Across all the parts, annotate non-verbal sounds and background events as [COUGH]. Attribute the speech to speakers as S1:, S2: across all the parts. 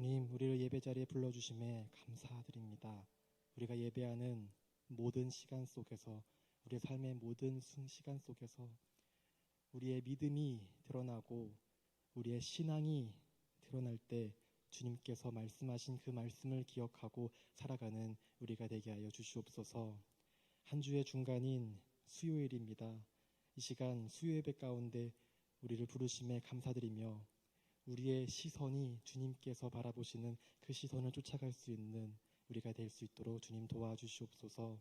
S1: 주님, 우리를 예배 자리에 불러주심에 감사드립니다. 우리가 예배하는 모든 시간 속에서, 우리의 삶의 모든 순 시간 속에서 우리의 믿음이 드러나고 우리의 신앙이 드러날 때 주님께서 말씀하신 그 말씀을 기억하고 살아가는 우리가 되게 하여 주시옵소서. 한 주의 중간인 수요일입니다. 이 시간 수요 예배 가운데 우리를 부르심에 감사드리며 우리의 시선이 주님께서 바라보시는 그 시선을 쫓아갈 수 있는 우리가 될 수 있도록 주님 도와주시옵소서.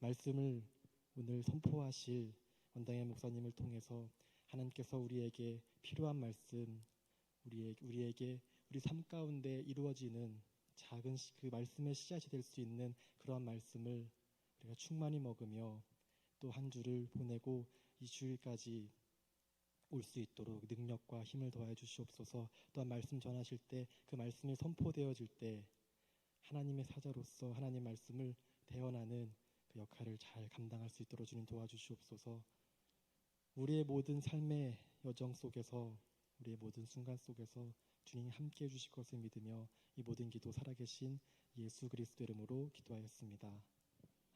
S1: 말씀을 오늘 선포하실 원당의 목사님을 통해서 하나님께서 우리에게 필요한 말씀, 우리에게, 우리에게 우리 삶 가운데 이루어지는 작은 그 말씀의 씨앗이 될 수 있는 그러한 말씀을 우리가 충만히 먹으며 또 한 주를 보내고 이 주일까지 올 수 있도록 능력과 힘을 더하여 주시옵소서. 또한 말씀 전하실 때 그 말씀이 선포되어질 때 하나님의 사자로서 하나님 말씀을 대언하는 그 역할을 잘 감당할 수 있도록 주님 도와주시옵소서. 우리의 모든 삶의 여정 속에서 우리의 모든 순간 속에서 주님이 함께 해주실 것을 믿으며 이 모든 기도 살아계신 예수 그리스도 이름으로 기도하였습니다.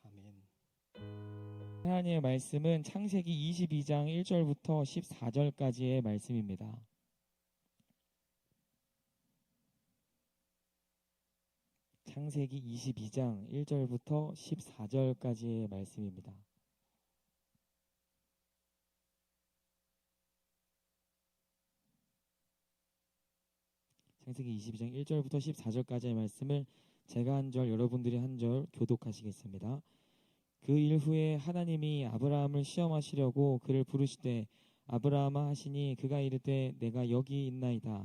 S1: 아멘.
S2: 하나님의 말씀은 창세기 22장 1절부터 14절까지의 말씀입니다. 창세기 22장 1절부터 14절까지의 말씀입니다. 창세기 22장 1절부터 14절까지의 말씀을 제가 한 절, 여러분들이 한 절 교독하시겠습니다. 그 일 후에 하나님이 아브라함을 시험하시려고 그를 부르시되 아브라함아 하시니 그가 이르되 내가 여기 있나이다.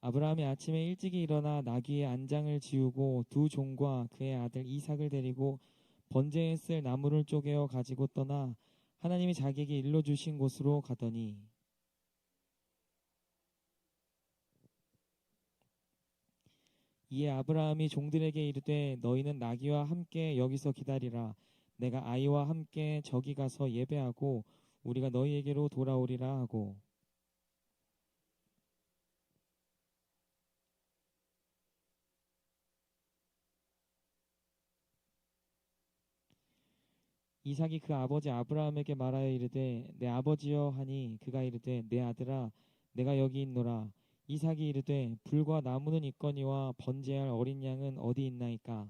S2: 아브라함이 아침에 일찍이 일어나 나귀의 안장을 지우고 두 종과 그의 아들 이삭을 데리고 번제에 쓸 나무를 쪼개어 가지고 떠나 하나님이 자기에게 일러 주신 곳으로 가더니 이에 아브라함이 종들에게 이르되 너희는 나귀와 함께 여기서 기다리라. 내가 아이와 함께 저기 가서 예배하고 우리가 너희에게로 돌아오리라. 하고 이삭이 그 아버지 아브라함에게 말하여 이르되 내 아버지여 하니 그가 이르되 내 아들아 내가 여기 있노라. 이삭이 이르되 불과 나무는 있거니와 번제할 어린 양은 어디 있나이까?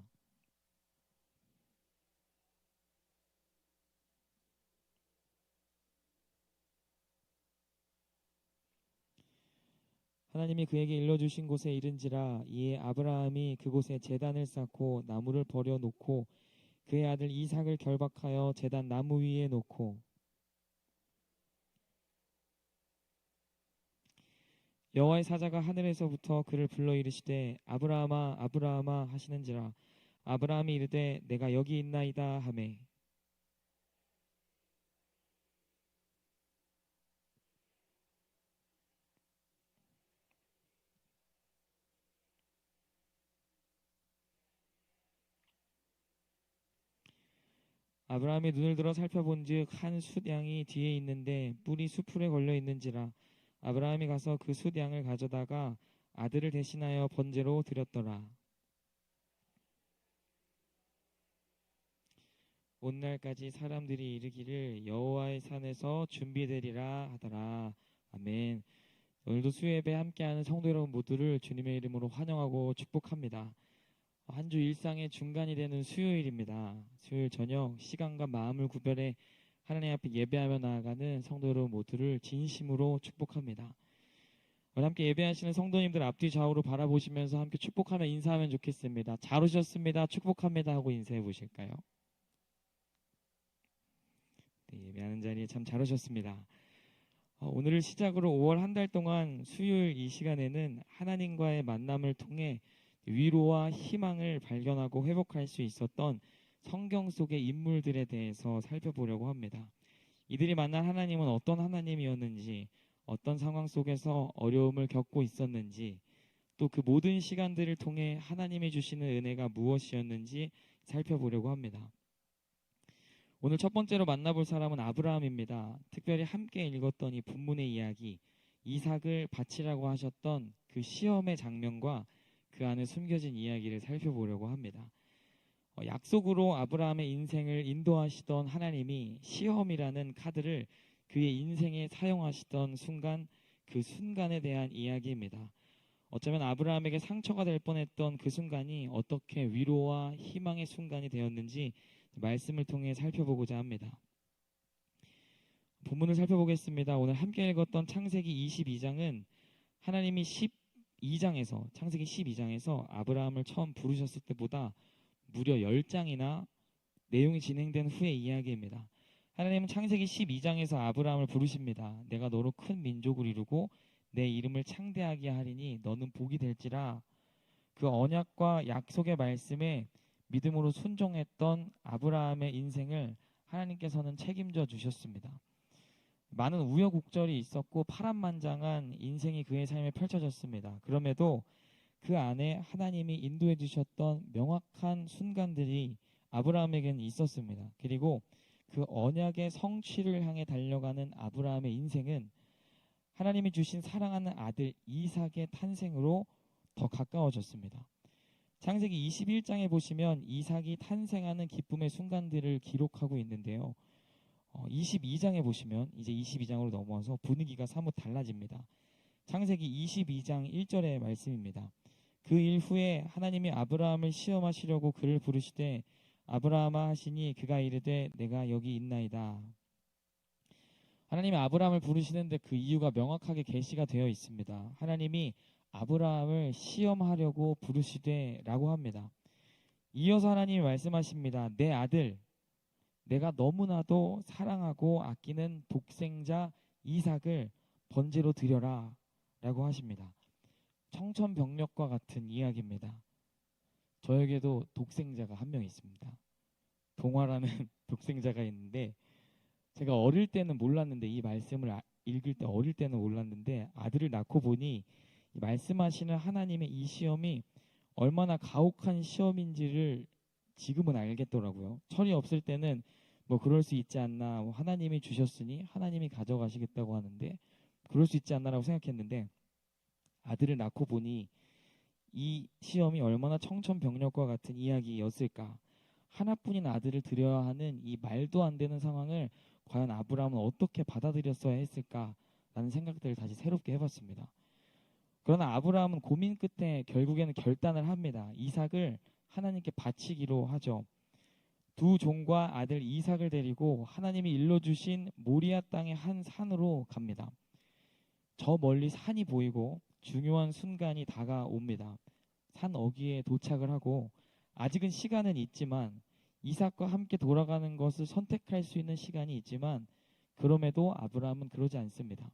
S2: 하나님이 그에게 일러주신 곳에 이른지라 이에 아브라함이 그곳에 제단을 쌓고 나무를 버려 놓고 그의 아들 이삭을 결박하여 제단 나무 위에 놓고 여호와의 사자가 하늘에서부터 그를 불러 이르시되 아브라함아 아브라함아 하시는지라. 아브라함이 이르되 내가 여기 있나이다 하매 아브라함이 눈을 들어 살펴본즉 한 숫양이 뒤에 있는데 뿔이 수풀에 걸려 있는지라 아브라함이 가서 그 숫양을 가져다가 아들을 대신하여 번제로 드렸더라. 온 날까지 사람들이 이르기를 여호와의 산에서 준비되리라 하더라. 아멘. 오늘도 수요예배 함께하는 성도 여러분 모두를 주님의 이름으로 환영하고 축복합니다. 한 주 일상의 중간이 되는 수요일입니다. 수요일 저녁 시간과 마음을 구별해 하나님 앞에 예배하며 나아가는 성도 여러분 모두를 진심으로 축복합니다. 함께 예배하시는 성도님들 앞뒤 좌우로 바라보시면서 함께 축복하며 인사하면 좋겠습니다. 잘 오셨습니다. 축복합니다 하고 인사해 보실까요? 네, 예배하는 자리에 참 잘 오셨습니다. 어, 오늘을 시작으로 5월 한 달 동안 수요일 이 시간에는 하나님과의 만남을 통해 위로와 희망을 발견하고 회복할 수 있었던 성경 속의 인물들에 대해서 살펴보려고 합니다. 이들이 만난 하나님은 어떤 하나님이었는지, 어떤 상황 속에서 어려움을 겪고 있었는지, 또 그 모든 시간들을 통해 하나님이 주시는 은혜가 무엇이었는지 살펴보려고 합니다. 오늘 첫 번째로 만나볼 사람은 아브라함입니다. 특별히 함께 읽었던 이 본문의 이야기, 이삭을 바치라고 하셨던 그 시험의 장면과 그 안에 숨겨진 이야기를 살펴보려고 합니다. 어, 약속으로 아브라함의 인생을 인도하시던 하나님이 시험이라는 카드를 그의 인생에 사용하시던 순간 그 순간에 대한 이야기입니다. 어쩌면 아브라함에게 상처가 될 뻔했던 그 순간이 어떻게 위로와 희망의 순간이 되었는지 말씀을 통해 살펴보고자 합니다. 본문을 살펴보겠습니다. 오늘 함께 읽었던 창세기 22장은 하나님이 12장에서 창세기 12장에서 아브라함을 처음 부르셨을 때보다 무려 10장이나 내용이 진행된 후의 이야기입니다. 하나님은 창세기 12장에서 아브라함을 부르십니다. 내가 너로 큰 민족을 이루고 내 이름을 창대하게 하리니 너는 복이 될지라 그 언약과 약속의 말씀에 믿음으로 순종했던 아브라함의 인생을 하나님께서는 책임져 주셨습니다. 많은 우여곡절이 있었고 파란만장한 인생이 그의 삶에 펼쳐졌습니다. 그럼에도 그 안에 하나님이 인도해 주셨던 명확한 순간들이 아브라함에게는 있었습니다. 그리고 그 언약의 성취를 향해 달려가는 아브라함의 인생은 하나님이 주신 사랑하는 아들 이삭의 탄생으로 더 가까워졌습니다. 창세기 21장에 보시면 이삭이 탄생하는 기쁨의 순간들을 기록하고 있는데요. 어, 22장에 보시면 이제 22장으로 넘어와서 분위기가 사뭇 달라집니다. 창세기 22장 1절의 말씀입니다. 그 일 후에 하나님이 아브라함을 시험하시려고 그를 부르시되 아브라함아 하시니 그가 이르되 내가 여기 있나이다. 하나님이 아브라함을 부르시는데 그 이유가 명확하게 계시가 되어 있습니다. 하나님이 아브라함을 시험하려고 부르시되라고 합니다. 이어서 하나님이 말씀하십니다. 내 아들, 내가 너무나도 사랑하고 아끼는 독생자 이삭을 번제로 드려라 라고 하십니다. 청천벽력과 같은 이야기입니다. 저에게도 독생자가 한 명 있습니다. 동화라는 [LAUGHS] 독생자가 있는데 제가 어릴 때는 몰랐는데 이 말씀을 아- 읽을 때 어릴 때는 몰랐는데 아들을 낳고 보니 이 말씀하시는 하나님의 이 시험이 얼마나 가혹한 시험인지를 지금은 알겠더라고요. 철이 없을 때는 뭐 그럴 수 있지 않나 뭐 하나님이 주셨으니 하나님이 가져가시겠다고 하는데 그럴 수 있지 않나라고 생각했는데 아들을 낳고 보니 이 시험이 얼마나 청천벽력과 같은 이야기였을까 하나뿐인 아들을 드려야 하는 이 말도 안 되는 상황을 과연 아브라함은 어떻게 받아들였어야 했을까라는 생각들을 다시 새롭게 해봤습니다. 그러나 아브라함은 고민 끝에 결국에는 결단을 합니다. 이삭을 하나님께 바치기로 하죠. 두 종과 아들 이삭을 데리고 하나님이 일러 주신 모리아 땅의 한 산으로 갑니다. 저 멀리 산이 보이고 중요한 순간이 다가옵니다. 산 어귀에 도착을 하고 아직은 시간은 있지만 이삭과 함께 돌아가는 것을 선택할 수 있는 시간이 있지만 그럼에도 아브라함은 그러지 않습니다.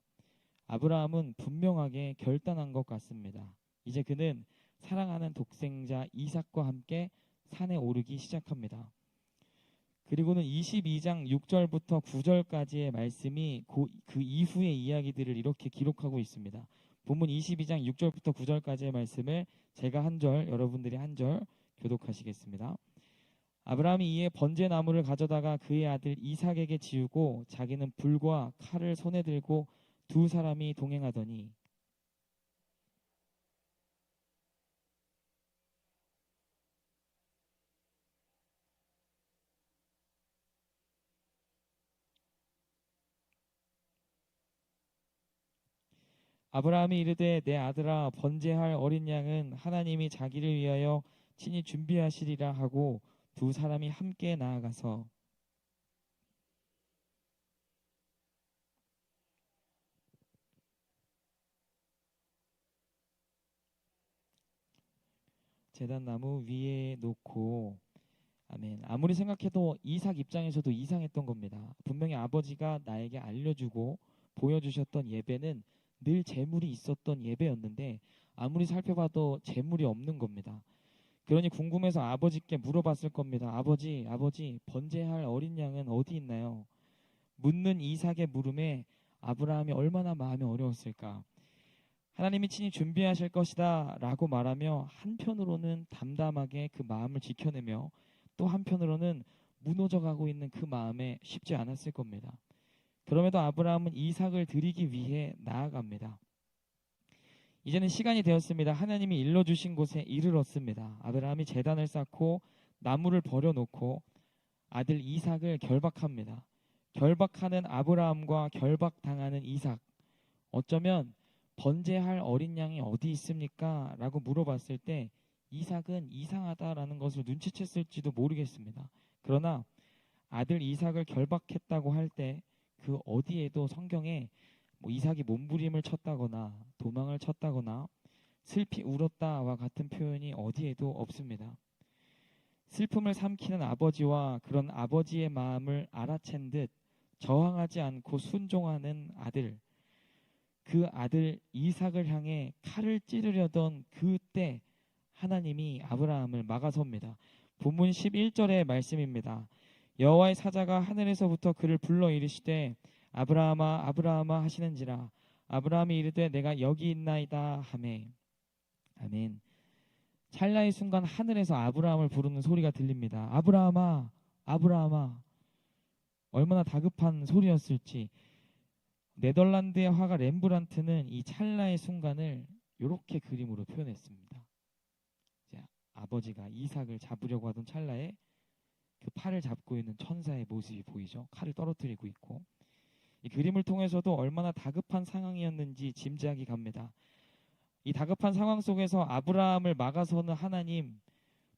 S2: 아브라함은 분명하게 결단한 것 같습니다. 이제 그는 사랑하는 독생자 이삭과 함께 산에 오르기 시작합니다. 그리고는 22장 6절부터 9절까지의 말씀이 고- 그 이후의 이야기들을 이렇게 기록하고 있습니다. 본문 22장 6절부터 9절까지의 말씀을 제가 한 절, 여러분들이 한 절 교독하시겠습니다. 아브라함이 이에 번제 나무를 가져다가 그의 아들 이삭에게 지우고 자기는 불과 칼을 손에 들고 두 사람이 동행하더니 아브라함이 이르되 내 아들아 번제할 어린 양은 하나님이 자기를 위하여 친히 준비하시리라 하고 두 사람이 함께 나아가서 제단 나무 위에 놓고 아멘. 아무리 생각해도 이삭 입장에서도 이상했던 겁니다. 분명히 아버지가 나에게 알려주고 보여주셨던 예배는 늘 재물이 있었던 예배였는데 아무리 살펴봐도 재물이 없는 겁니다. 그러니 궁금해서 아버지께 물어봤을 겁니다. 아버지, 아버지, 번제할 어린 양은 어디 있나요? 묻는 이삭의 물음에 아브라함이 얼마나 마음이 어려웠을까. 하나님이 친히 준비하실 것이다 라고 말하며 한편으로는 담담하게 그 마음을 지켜내며 또 한편으로는 무너져가고 있는 그 마음에 쉽지 않았을 겁니다. 그럼에도 아브라함은 이삭을 드리기 위해 나아갑니다. 이제는 시간이 되었습니다. 하나님이 일러 주신 곳에 이르렀습니다. 아브라함이 재단을 쌓고 나무를 버려 놓고 아들 이삭을 결박합니다. 결박하는 아브라함과 결박당하는 이삭. 어쩌면 번제할 어린 양이 어디 있습니까? 라고 물어봤을 때 이삭은 이상하다라는 것을 눈치챘을지도 모르겠습니다. 그러나 아들 이삭을 결박했다고 할 때 그 어디에도 성경에 뭐 이삭이 몸부림을 쳤다거나 도망을 쳤다거나 슬피 울었다와 같은 표현이 어디에도 없습니다. 슬픔을 삼키는 아버지와 그런 아버지의 마음을 알아챈 듯 저항하지 않고 순종하는 아들. 그 아들 이삭을 향해 칼을 찌르려던 그때 하나님이 아브라함을 막아섭니다. 본문 11절의 말씀입니다. 여호와의 사자가 하늘에서부터 그를 불러 이르시되 아브라함아 아브라함아 하시는지라 아브라함이 이르되 내가 여기 있나이다 하매 아멘. 찰나의 순간 하늘에서 아브라함을 부르는 소리가 들립니다. 아브라함아 아브라함아 얼마나 다급한 소리였을지 네덜란드의 화가 렘브란트는 이 찰나의 순간을 이렇게 그림으로 표현했습니다. 아버지가 이삭을 잡으려고 하던 찰나에 그 팔을 잡고 있는 천사의 모습이 보이죠. 칼을 떨어뜨리고 있고 이 그림을 통해서도 얼마나 다급한 상황이었는지 짐작이 갑니다. 이 다급한 상황 속에서 아브라함을 막아서는 하나님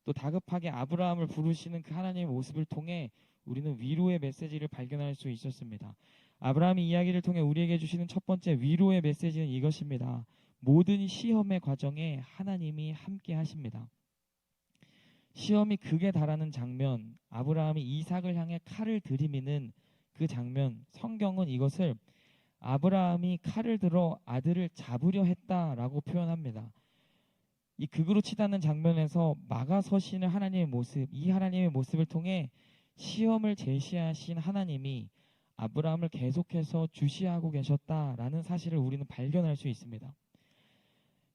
S2: 또 다급하게 아브라함을 부르시는 그 하나님의 모습을 통해 우리는 위로의 메시지를 발견할 수 있었습니다. 아브라함이 이야기를 통해 우리에게 주시는 첫 번째 위로의 메시지는 이것입니다. 모든 시험의 과정에 하나님이 함께 하십니다. 시험이 극에 달하는 장면, 아브라함이 이삭을 향해 칼을 들이미는 그 장면, 성경은 이것을 아브라함이 칼을 들어 아들을 잡으려 했다라고 표현합니다. 이 극으로 치닫는 장면에서 막아 서시는 하나님의 모습, 이 하나님의 모습을 통해 시험을 제시하신 하나님이 아브라함을 계속해서 주시하고 계셨다라는 사실을 우리는 발견할 수 있습니다.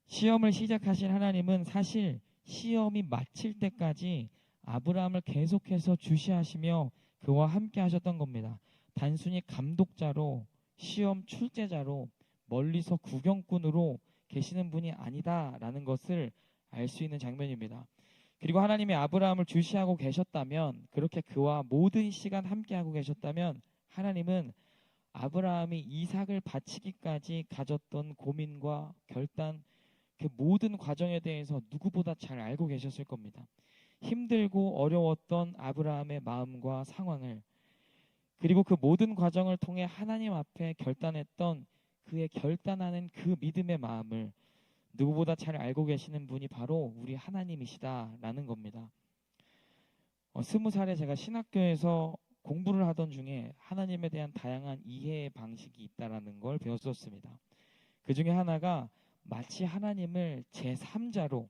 S2: 시험을 시작하신 하나님은 사실 시험이 마칠 때까지 아브라함을 계속해서 주시하시며 그와 함께 하셨던 겁니다. 단순히 감독자로 시험 출제자로 멀리서 구경꾼으로 계시는 분이 아니다라는 것을 알 수 있는 장면입니다. 그리고 하나님이 아브라함을 주시하고 계셨다면 그렇게 그와 모든 시간 함께하고 계셨다면 하나님은 아브라함이 이삭을 바치기까지 가졌던 고민과 결단 그 모든 과정에 대해서 누구보다 잘 알고 계셨을 겁니다. 힘들고 어려웠던 아브라함의 마음과 상황을 그리고 그 모든 과정을 통해 하나님 앞에 결단했던 그의 결단하는 그 믿음의 마음을 누구보다 잘 알고 계시는 분이 바로 우리 하나님이시다라는 겁니다. 어, 스무 살에 제가 신학교에서 공부를 하던 중에 하나님에 대한 다양한 이해의 방식이 있다라는 걸 배웠었습니다. 그 중에 하나가 마치 하나님을 제3자로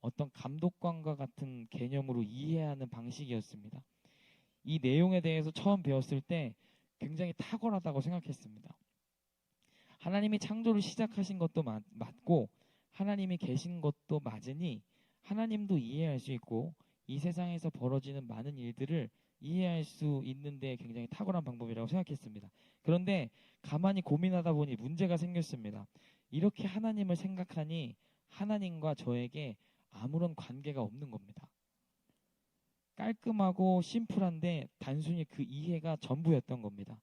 S2: 어떤 감독관과 같은 개념으로 이해하는 방식이었습니다. 이 내용에 대해서 처음 배웠을 때 굉장히 탁월하다고 생각했습니다. 하나님이 창조를 시작하신 것도 맞, 맞고 하나님이 계신 것도 맞으니 하나님도 이해할 수 있고 이 세상에서 벌어지는 많은 일들을 이해할 수 있는데 굉장히 탁월한 방법이라고 생각했습니다. 그런데 가만히 고민하다 보니 문제가 생겼습니다. 이렇게 하나님을 생각하니 하나님과 저에게 아무런 관계가 없는 겁니다. 깔끔하고 심플한데 단순히 그 이해가 전부였던 겁니다.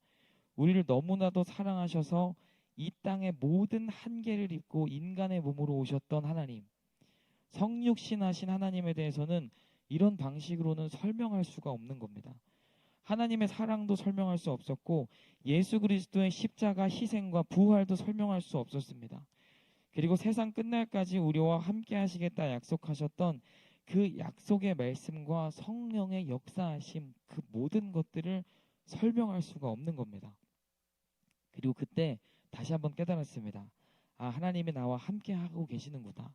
S2: 우리를 너무나도 사랑하셔서 이 땅의 모든 한계를 입고 인간의 몸으로 오셨던 하나님, 성육신하신 하나님에 대해서는 이런 방식으로는 설명할 수가 없는 겁니다. 하나님의 사랑도 설명할 수 없었고 예수 그리스도의 십자가 희생과 부활도 설명할 수 없었습니다. 그리고 세상 끝날까지 우리와 함께 하시겠다 약속하셨던 그 약속의 말씀과 성령의 역사하심 그 모든 것들을 설명할 수가 없는 겁니다. 그리고 그때 다시 한번 깨달았습니다. 아, 하나님이 나와 함께 하고 계시는구나.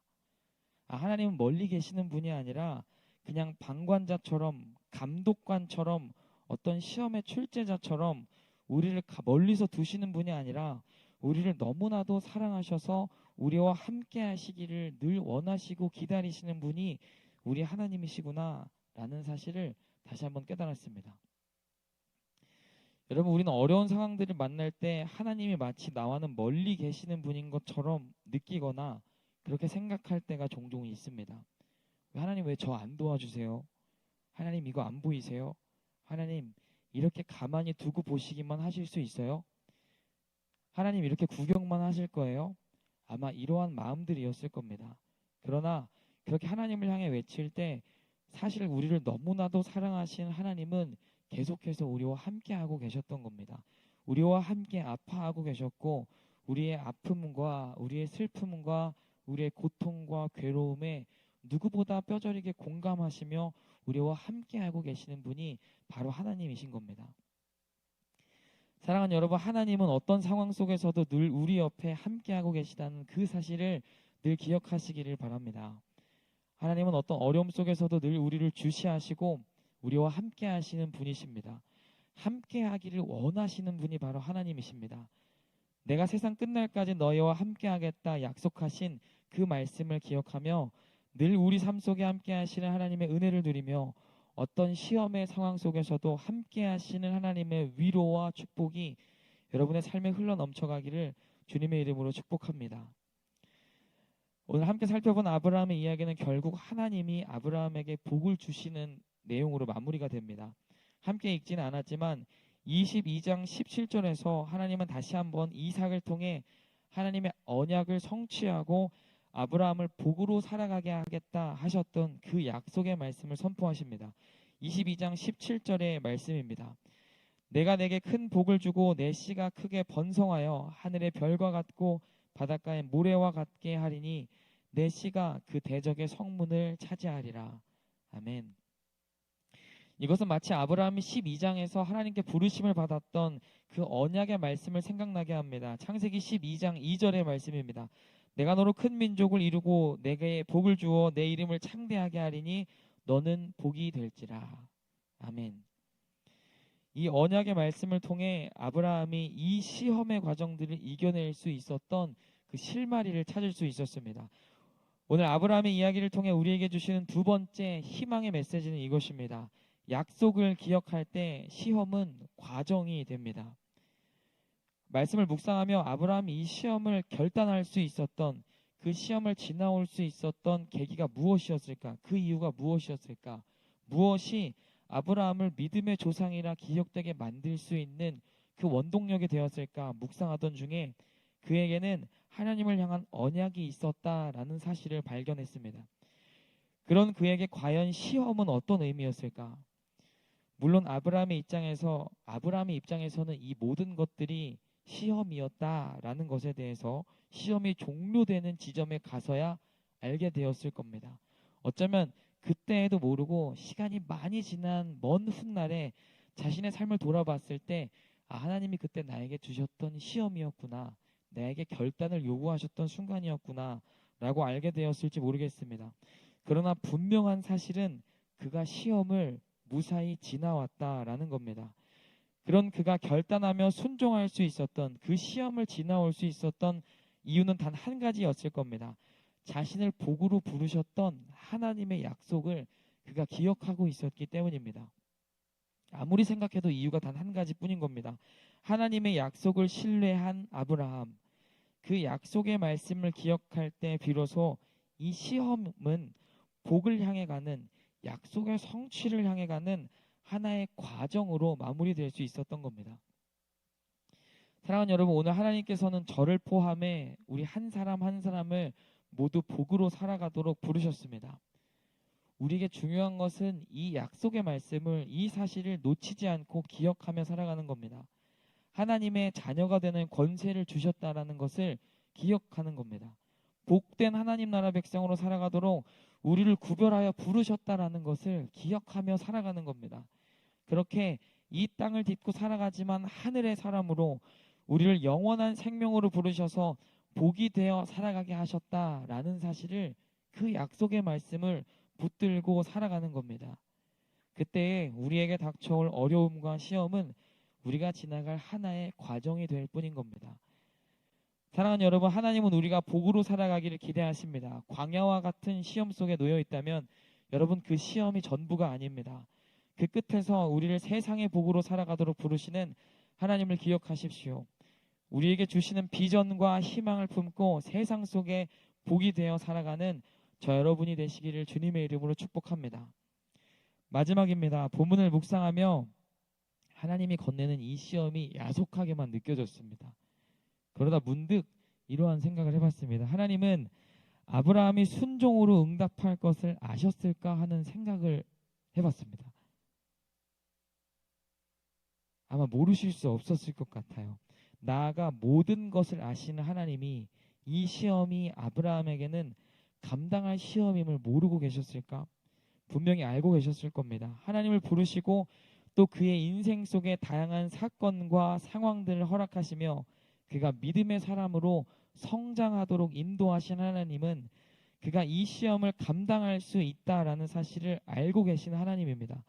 S2: 아, 하나님은 멀리 계시는 분이 아니라 그냥 방관자처럼 감독관처럼 어떤 시험의 출제자처럼 우리를 멀리서 두시는 분이 아니라 우리를 너무나도 사랑하셔서 우리와 함께 하시기를 늘 원하시고 기다리시는 분이 우리 하나님이시구나 라는 사실을 다시 한번 깨달았습니다. 여러분 우리는 어려운 상황들을 만날 때 하나님이 마치 나와는 멀리 계시는 분인 것처럼 느끼거나 그렇게 생각할 때가 종종 있습니다. 왜 하나님 왜 저 안 도와주세요? 하나님 이거 안 보이세요? 하나님 이렇게 가만히 두고 보시기만 하실 수 있어요? 하나님 이렇게 구경만 하실 거예요? 아마 이러한 마음들이었을 겁니다. 그러나 그렇게 하나님을 향해 외칠 때 사실 우리를 너무나도 사랑하신 하나님은 계속해서 우리와 함께 하고 계셨던 겁니다. 우리와 함께 아파하고 계셨고 우리의 아픔과 우리의 슬픔과 우리의 고통과 괴로움에 누구보다 뼈저리게 공감하시며 우리와 함께 하고 계시는 분이 바로 하나님이신 겁니다. 사랑하는 여러분, 하나님은 어떤 상황 속에서도 늘 우리 옆에 함께 하고 계시다는 그 사실을 늘 기억하시기를 바랍니다. 하나님은 어떤 어려움 속에서도 늘 우리를 주시하시고 우리와 함께 하시는 분이십니다. 함께 하기를 원하시는 분이 바로 하나님이십니다. 내가 세상 끝날까지 너희와 함께 하겠다 약속하신 그 말씀을 기억하며 늘 우리 삶 속에 함께 하시는 하나님의 은혜를 누리며 어떤 시험의 상황 속에서도 함께 하시는 하나님의 위로와 축복이 여러분의 삶에 흘러 넘쳐가기를 주님의 이름으로 축복합니다. 오늘 함께 살펴본 아브라함의 이야기는 결국 하나님이 아브라함에게 복을 주시는 내용으로 마무리가 됩니다. 함께 읽지는 않았지만 22장 17절에서 하나님은 다시 한번 이삭을 통해 하나님의 언약을 성취하고 아브라함을 복으로 살아가게 하겠다 하셨던 그 약속의 말씀을 선포하십니다. 22장 17절의 말씀입니다. 내가 내게 큰 복을 주고 내 씨가 크게 번성하여 하늘의 별과 같고 바닷가의 모래와 같게 하리니 내 씨가 그 대적의 성문을 차지하리라. 아멘. 이것은 마치 아브라함이 12장에서 하나님께 부르심을 받았던 그 언약의 말씀을 생각나게 합니다. 창세기 12장 2절의 말씀입니다. 내가 너로 큰 민족을 이루고 내게 복을 주어 내 이름을 창대하게 하리니 너는 복이 될지라. 아멘. 이 언약의 말씀을 통해 아브라함이 이 시험의 과정들을 이겨낼 수 있었던 그 실마리를 찾을 수 있었습니다. 오늘 아브라함의 이야기를 통해 우리에게 주시는 두 번째 희망의 메시지는 이것입니다. 약속을 기억할 때 시험은 과정이 됩니다. 말씀을 묵상하며 아브라함이 이 시험을 결단할 수 있었던 그 시험을 지나올 수 있었던 계기가 무엇이었을까? 그 이유가 무엇이었을까? 무엇이 아브라함을 믿음의 조상이라 기억되게 만들 수 있는 그 원동력이 되었을까? 묵상하던 중에 그에게는 하나님을 향한 언약이 있었다라는 사실을 발견했습니다. 그런 그에게 과연 시험은 어떤 의미였을까? 물론 아브라함의 입장에서 아브라함의 입장에서는 이 모든 것들이 시험이었다라는 것에 대해서 시험이 종료되는 지점에 가서야 알게 되었을 겁니다. 어쩌면 그때에도 모르고 시간이 많이 지난 먼 훗날에 자신의 삶을 돌아봤을 때 아, 하나님이 그때 나에게 주셨던 시험이었구나. 나에게 결단을 요구하셨던 순간이었구나. 라고 알게 되었을지 모르겠습니다. 그러나 분명한 사실은 그가 시험을 무사히 지나왔다라는 겁니다. 그런 그가 결단하며 순종할 수 있었던 그 시험을 지나올 수 있었던 이유는 단 한 가지였을 겁니다. 자신을 복으로 부르셨던 하나님의 약속을 그가 기억하고 있었기 때문입니다. 아무리 생각해도 이유가 단 한 가지 뿐인 겁니다. 하나님의 약속을 신뢰한 아브라함. 그 약속의 말씀을 기억할 때 비로소 이 시험은 복을 향해 가는 약속의 성취를 향해 가는 하나의 과정으로 마무리될 수 있었던 겁니다. 사랑하는 여러분, 오늘 하나님께서는 저를 포함해 우리 한 사람 한 사람을 모두 복으로 살아가도록 부르셨습니다. 우리에게 중요한 것은 이 약속의 말씀을 이 사실을 놓치지 않고 기억하며 살아가는 겁니다. 하나님의 자녀가 되는 권세를 주셨다라는 것을 기억하는 겁니다. 복된 하나님 나라 백성으로 살아가도록 우리를 구별하여 부르셨다라는 것을 기억하며 살아가는 겁니다. 그렇게 이 땅을 딛고 살아가지만 하늘의 사람으로 우리를 영원한 생명으로 부르셔서 복이 되어 살아가게 하셨다라는 사실을 그 약속의 말씀을 붙들고 살아가는 겁니다. 그때 우리에게 닥쳐올 어려움과 시험은 우리가 지나갈 하나의 과정이 될 뿐인 겁니다. 사랑하는 여러분, 하나님은 우리가 복으로 살아가기를 기대하십니다. 광야와 같은 시험 속에 놓여 있다면 여러분 그 시험이 전부가 아닙니다. 그 끝에서 우리를 세상의 복으로 살아가도록 부르시는 하나님을 기억하십시오. 우리에게 주시는 비전과 희망을 품고 세상 속에 복이 되어 살아가는 저 여러분이 되시기를 주님의 이름으로 축복합니다. 마지막입니다. 본문을 묵상하며 하나님이 건네는 이 시험이 야속하게만 느껴졌습니다. 그러다 문득 이러한 생각을 해봤습니다. 하나님은 아브라함이 순종으로 응답할 것을 아셨을까 하는 생각을 해봤습니다. 아마 모르실 수 없었을 것 같아요. 나아가 모든 것을 아시는 하나님이 이 시험이 아브라함에게는 감당할 시험임을 모르고 계셨을까? 분명히 알고 계셨을 겁니다. 하나님을 부르시고 또 그의 인생 속에 다양한 사건과 상황들을 허락하시며 그가 믿음의 사람으로 성장하도록 인도하신 하나님은 그가 이 시험을 감당할 수 있다라는 사실을 알고 계신 하나님입니다.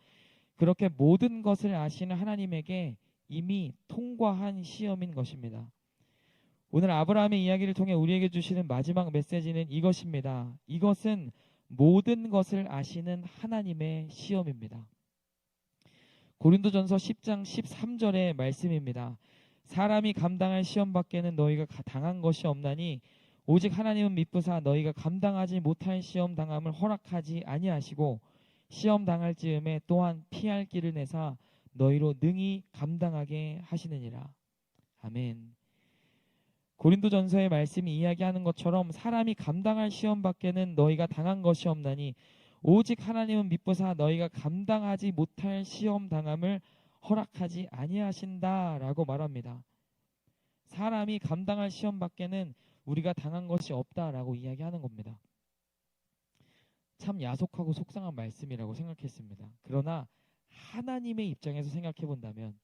S2: 그렇게 모든 것을 아시는 하나님에게 이미 통과한 시험인 것입니다. 오늘 아브라함의 이야기를 통해 우리에게 주시는 마지막 메시지는 이것입니다. 이것은 모든 것을 아시는 하나님의 시험입니다. 고린도전서 10장 13절의 말씀입니다. 사람이 감당할 시험 밖에는 너희가 가- 당한 것이 없나니 오직 하나님은 미쁘사 너희가 감당하지 못할 시험 당함을 허락하지 아니하시고 시험 당할 즈음에 또한 피할 길을 내사 너희로 능히 감당하게 하시느니라. 아멘. 고린도전서의 말씀이 이야기하는 것처럼 사람이 감당할 시험 밖에는 너희가 당한 것이 없나니 오직 하나님은 미쁘사 너희가 감당하지 못할 시험 당함을 허락하지 아니하신다라고 말합니다. 사람이 감당할 시험 밖에는 우리가 당한 것이 없다라고 이야기하는 겁니다. 참 야속하고 속상한 말씀이라고 생각했습니다. 그러나 하나님의 입장에서 생각해 본다면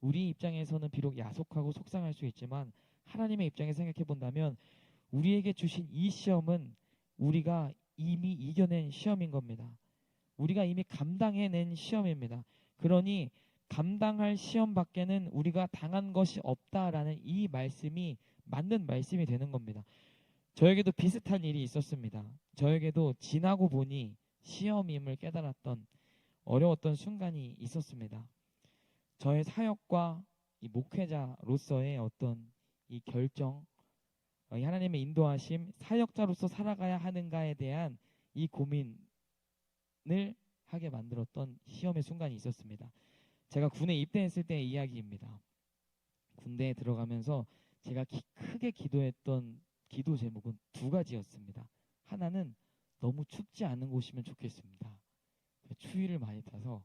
S2: 우리 입장에서는 비록 야속하고 속상할 수 있지만 하나님의 입장에서 생각해 본다면 우리에게 주신 이 시험은 우리가 이미 이겨낸 시험인 겁니다. 우리가 이미 감당해낸 시험입니다. 그러니 감당할 시험 밖에는 우리가 당한 것이 없다라는 이 말씀이 맞는 말씀이 되는 겁니다. 저에게도 비슷한 일이 있었습니다. 저에게도 지나고 보니 시험임을 깨달았던 어려웠던 순간이 있었습니다. 저의 사역과 이 목회자로서의 어떤 이 결정, 어, 이 하나님의 인도하심, 사역자로서 살아가야 하는가에 대한 이 고민을 하게 만들었던 시험의 순간이 있었습니다. 제가 군에 입대했을 때의 이야기입니다. 군대에 들어가면서 제가 기- 크게 기도했던 기도 제목은 두 가지였습니다. 하나는 너무 춥지 않은 곳이면 좋겠습니다. 추위를 많이 타서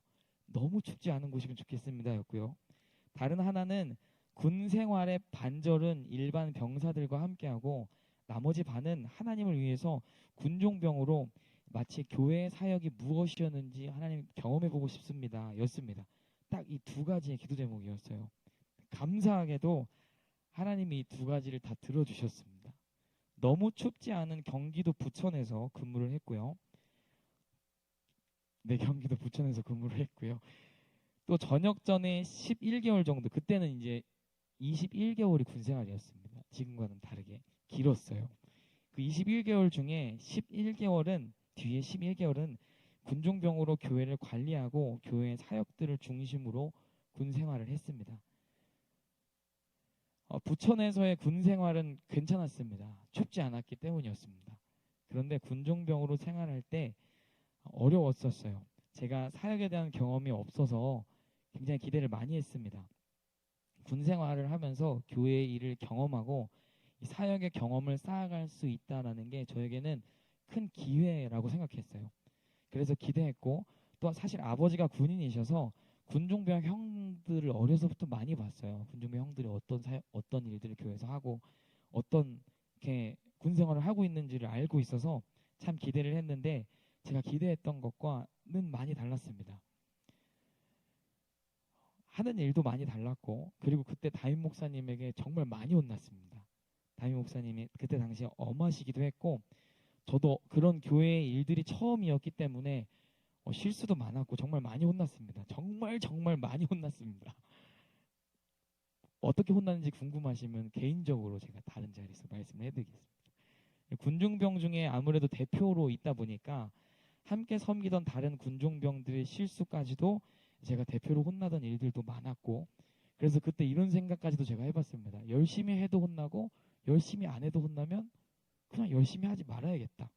S2: 너무 춥지 않은 곳이면 좋겠습니다 였고요. 다른 하나는 군 생활의 반절은 일반 병사들과 함께하고 나머지 반은 하나님을 위해서 군종병으로 마치 교회 사역이 무엇이었는지 하나님 경험해보고 싶습니다. 였습니다. 딱 이 두 가지의 기도 제목이었어요. 감사하게도 하나님이 이 두 가지를 다 들어주셨습니다. 너무 춥지 않은 경기도 부천에서 근무를 했고요. 네, 경기도 부천에서 근무를 했고요. 또 전역 전에 11개월 정도, 그때는 이제 21개월이 군 생활이었습니다. 지금과는 다르게 길었어요. 그 21개월 중에 11개월은 뒤에 11개월은 군종병으로 교회를 관리하고 교회 사역들을 중심으로 군 생활을 했습니다. 어, 부천에서의 군 생활은 괜찮았습니다. 춥지 않았기 때문이었습니다. 그런데 군종병으로 생활할 때 어려웠었어요. 제가 사역에 대한 경험이 없어서 굉장히 기대를 많이 했습니다. 군 생활을 하면서 교회의 일을 경험하고 이 사역의 경험을 쌓아갈 수 있다라는 게 저에게는 큰 기회라고 생각했어요. 그래서 기대했고 또 사실 아버지가 군인이셔서 군종병 형들을 어려서부터 많이 봤어요. 군종병 형들이 어떤 사, 어떤 일들을 교회에서 하고 어떤 이렇게 군 생활을 하고 있는지를 알고 있어서 참 기대를 했는데 제가 기대했던 것과는 많이 달랐습니다. 하는 일도 많이 달랐고 그리고 그때 담임 목사님에게 정말 많이 혼났습니다. 담임 목사님이 그때 당시에 엄하시기도 했고 저도 그런 교회의 일들이 처음이었기 때문에 어, 실수도 많았고 정말 많이 혼났습니다. 정말 정말 많이 [LAUGHS] 혼났습니다. 어떻게 혼나는지 궁금하시면 개인적으로 제가 다른 자리에서 말씀을 해드리겠습니다. 군중병 중에 아무래도 대표로 있다 보니까 함께 섬기던 다른 군중병들의 실수까지도 제가 대표로 혼나던 일들도 많았고 그래서 그때 이런 생각까지도 제가 해봤습니다. 열심히 해도 혼나고 열심히 안 해도 혼나면 그냥 열심히 하지 말아야겠다.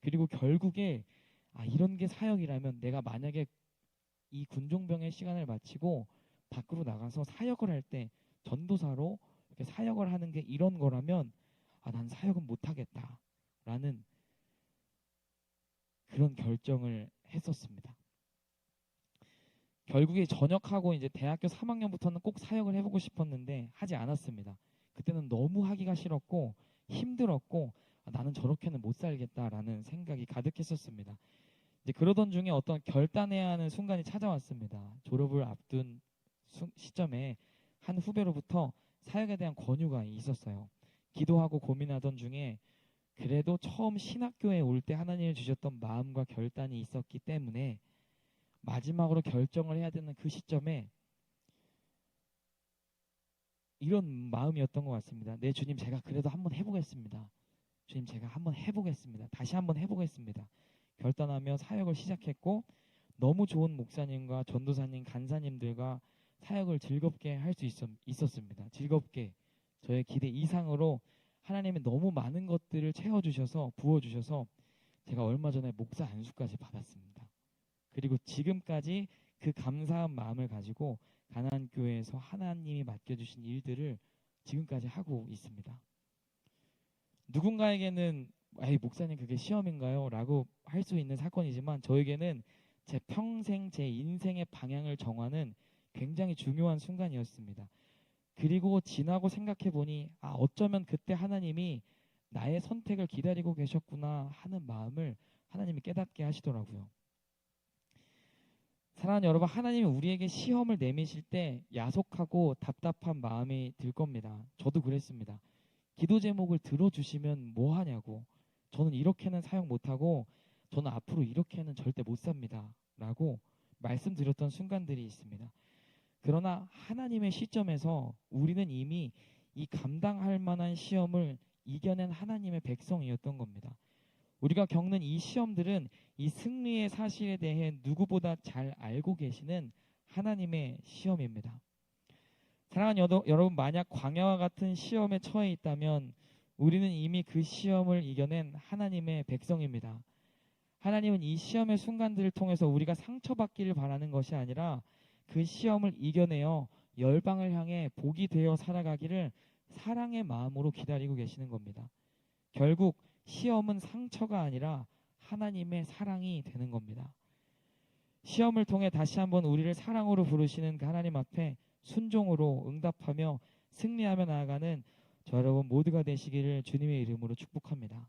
S2: 그리고 결국에 아 이런 게 사역이라면 내가 만약에 이 군종병의 시간을 마치고 밖으로 나가서 사역을 할 때 전도사로 이렇게 사역을 하는 게 이런 거라면 아 난 사역은 못 하겠다라는 그런 결정을 했었습니다. 결국에 전역하고 이제 대학교 3학년부터는 꼭 사역을 해보고 싶었는데 하지 않았습니다. 그때는 너무 하기가 싫었고 힘들었고 아, 나는 저렇게는 못 살겠다라는 생각이 가득했었습니다. 이제 그러던 중에 어떤 결단해야 하는 순간이 찾아왔습니다. 졸업을 앞둔 수- 시점에 한 후배로부터 사역에 대한 권유가 있었어요. 기도하고 고민하던 중에 그래도 처음 신학교에 올 때 하나님이 주셨던 마음과 결단이 있었기 때문에 마지막으로 결정을 해야 되는 그 시점에 이런 마음이었던 것 같습니다. 네, 주님, 제가 그래도 한번 해보겠습니다. 주님, 제가 한번 해보겠습니다. 다시 한번 해보겠습니다. 결단하며 사역을 시작했고, 너무 좋은 목사님과 전도사님, 간사님들과 사역을 즐겁게 할 수 있었습니다. 즐겁게 저의 기대 이상으로 하나님의 너무 많은 것들을 채워주셔서 부어주셔서 제가 얼마 전에 목사 안수까지 받았습니다. 그리고 지금까지 그 감사한 마음을 가지고 가나안 교회에서 하나님이 맡겨주신 일들을 지금까지 하고 있습니다. 누군가에게는 에이 목사님 그게 시험인가요? 라고 할 수 있는 사건이지만 저에게는 제 평생 제 인생의 방향을 정하는 굉장히 중요한 순간이었습니다. 그리고 지나고 생각해 보니 아 어쩌면 그때 하나님이 나의 선택을 기다리고 계셨구나 하는 마음을 하나님이 깨닫게 하시더라고요. 사랑하는 여러분, 하나님이 우리에게 시험을 내미실 때 야속하고 답답한 마음이 들 겁니다. 저도 그랬습니다. 기도 제목을 들어주시면 뭐 하냐고. 저는 이렇게는 사용 못하고 저는 앞으로 이렇게는 절대 못 삽니다. 라고 말씀드렸던 순간들이 있습니다. 그러나 하나님의 시점에서 우리는 이미 이 감당할 만한 시험을 이겨낸 하나님의 백성이었던 겁니다. 우리가 겪는 이 시험들은 이 승리의 사실에 대해 누구보다 잘 알고 계시는 하나님의 시험입니다. 사랑하는 여러분, 만약 광야와 같은 시험에 처해 있다면 우리는 이미 그 시험을 이겨낸 하나님의 백성입니다. 하나님은 이 시험의 순간들을 통해서 우리가 상처받기를 바라는 것이 아니라 그 시험을 이겨내어 열방을 향해 복이 되어 살아가기를 사랑의 마음으로 기다리고 계시는 겁니다. 결국 시험은 상처가 아니라 하나님의 사랑이 되는 겁니다. 시험을 통해 다시 한번 우리를 사랑으로 부르시는 그 하나님 앞에 순종으로 응답하며 승리하며 나아가는 저 여러분 모두가 되시기를 주님의 이름으로 축복합니다.